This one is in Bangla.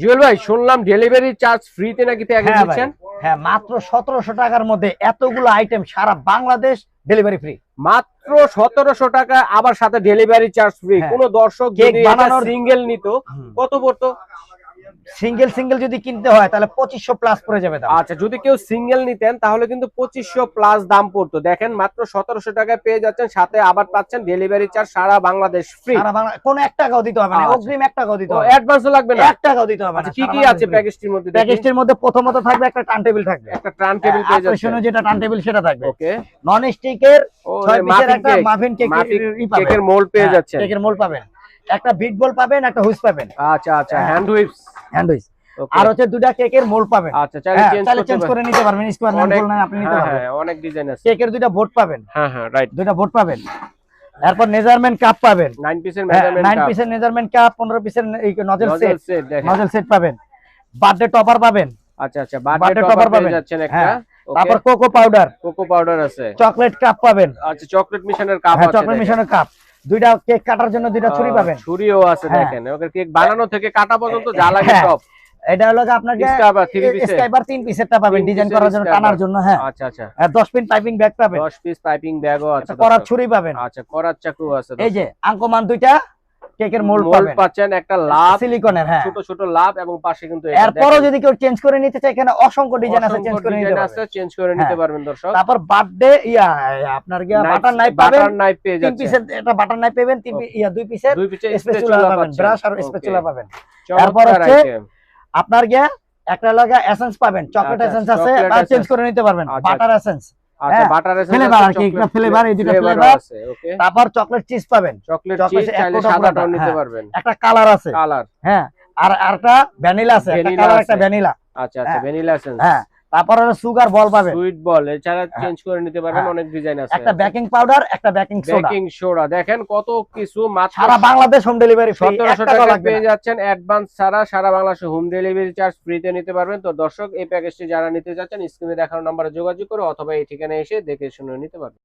জুয়েল ভাই শুনলাম ডেলিভারি চার্জ ফ্রিতে নাকি প্যাকেজ দিচ্ছেন? হ্যাঁ মাত্র সতেরোশো টাকার মধ্যে এতগুলো আইটেম সারা বাংলাদেশ ডেলিভারি ফ্রি মাত্র সতেরোশো টাকা আবার সাথে ডেলিভারি চার্জ ফ্রি। কোন দর্শক যদি সিঙ্গেল নিত কত পড়তো? সিঙ্গেল সিঙ্গেল যদি কিনতে হয় তাহলে পঁচিশশো প্লাস পড়ে যাবে আচ্ছা যদি কেউ সিঙ্গেল নিতেন তাহলে কিন্তু পঁচিশশো প্লাস দাম পড়তো। দেখেন মাত্র সতেরোশো টাকায় পেয়ে যাচ্ছেন সাথে আবার পাচ্ছেন ডেলিভারি চার্জ সারা বাংলাদেশ ফ্রি কোনো এক টাকাও দিতে হবে না আচ্ছা। অগ্রিম এক টাকাও দিতে হবে। অ্যাডভান্সও লাগবে না? এক টাকাও দিতে হবে আচ্ছা কি কি আছে প্যাকেজটির মধ্যে? প্যাকেজটির মধ্যে প্রথমত থাকবে একটা টার্ন টেবিল থাকবে। একটা ট্রান টেবিল পেয়ে যাচ্ছেন। আকর্ষণীয় যেটা টার্ন টেবিল সেটা থাকবে। ওকে নন স্টিকের ছয় পিসের একটা কেক মাফিন কেক কেকের মোল্ড পেয়ে যাচ্ছেন। কেকের মোল পাবেন। একটা বিট বল পাবেন একটা হুইস পাবেন। আচ্ছা আচ্ছা হ্যাঁ। হ্যান্ড হুইপস হ্যান্ড হুইস ওকে আর হচ্ছে দুটা কেকের মোল পাবেন। আচ্ছা চাইলে হ্যাঁ, চেঞ্জ করে নিতে পারবেন স্কোয়ার আপনি নিতে হ্যাঁ পারবেন। হ্যাঁ অনেক ডিজাইন আছে। কেকের দুইটা বোর্ড পাবেন। হ্যাঁ হ্যাঁ রাইট দুইটা বোর্ড পাবেন। তারপর মেজারমেন্ট কাপ পাবেন। 9 পিসের মেজারমেন্ট পিসের মেজারমেন্ট কাপ পনেরো পিসের নজেল সেট নজেল সেট পাবেন। বার্থডে টপার পাবেন। আচ্ছা আচ্ছা বার্থডে টপার পাবেন। যাচ্ছেন একটা। তারপর কোকো পাউডার কোকো পাউডার আছে। চকলেট কাপ পাবেন। আচ্ছা চকলেট মিশনের কাপ আছে চকলেট মিশনের কাপ দুইটা কেক কাটার জন্য দুইটা ছুরি পাবেন। ছুরিও আছে হ্যাঁ। দেখেন। ওকে কেক বানানো থেকে কাটা পর্যন্ত যা লাগে হ্যাঁ। সব। এটা হলো যে আপনাকে স্কাইবার তিন পিসেরটা পাবেন ডিজাইন করার জন্য। টানার জন্য হ্যাঁ। আচ্ছা আচ্ছা। আর 10 পিন পাইপিং ব্যাগ পাবেন। 10 পিস পাইপিং ব্যাগও আছে করার ছুরি পাবেন। আচ্ছা করার চাকু আছে এই যে আঙ্কমান দুইটা। কেকের মোল্ড পাচ্ছেন একটা লাভ সিলিকনের হ্যাঁ। ছোট ছোট লাভ এবং পাশে কিন্তু এরপরও যদি কেউ চেঞ্জ করে নিতে চায় এখানে অসংখ্য ডিজাইন আছে চেঞ্জ করে নিতে আছে চেঞ্জ করে নিতে হ্যাঁ। পারবেন দর্শক। তারপর বার্থডে ইয়া আপনার গিয়া বাটার নাইফ পাবেন? বাটার নাইফ পেয়ে তিন পিসের এটা বাটার নাইফ পাবেন তিন ইয়া দুই পিসের দুই পিসে স্পেচুলা পাবেন ব্রাশ আর স্পেচুলা পাবেন। এরপর হচ্ছে আপনার গিয়া একটা লাগা এসেন্স পাবেন চকলেট আচ্ছা, এসেন্স আছে চেঞ্জ করে নিতে পারবেন আচ্ছা, বাটার এসেন্স আচ্ছা হ্যাঁ, বাটার আছে flavor আর কি, একটা flavor, এই দুটো flavor। আছে ওকে তারপর চকলেট চিজ পাবেন। চকলেট চিজ চাইলে সাদাটাও নিতে হ্যাঁ। পারবেন। একটা কালার আছে। কালার হ্যাঁ আর আরটা ভ্যানিলা আছে একটা কালার একটা ভ্যানিলা আচ্ছা আচ্ছা। ভ্যানিলা আছে হ্যাঁ তারপর সুগার বল পাবে। সুইট বল এছাড়া চেঞ্জ করে নিতে পারবেন হ্যাঁ। অনেক ডিজাইন আছে। একটা বেকিং পাউডার একটা বেকিং সোডা বেকিং সোডা দেখেন কত কিছু মাত্র সারা বাংলাদেশ হোম ডেলিভারি ফ্রি সতেরোশো টাকা টাকা লাগবে পেয়ে যাচ্ছেন অ্যাডভান্স ছাড়া সারা বাংলাদেশে হোম ডেলিভারি চার্জ ফ্রি তে নিতে পারবেন। তো দর্শক এই প্যাকেজটি যারা নিতে যাচ্ছেন স্ক্রিনে দেখানো নম্বরে যোগাযোগ করে অথবা এই ঠিকানায় এসে দেখে শুনে নিতে পারবেন।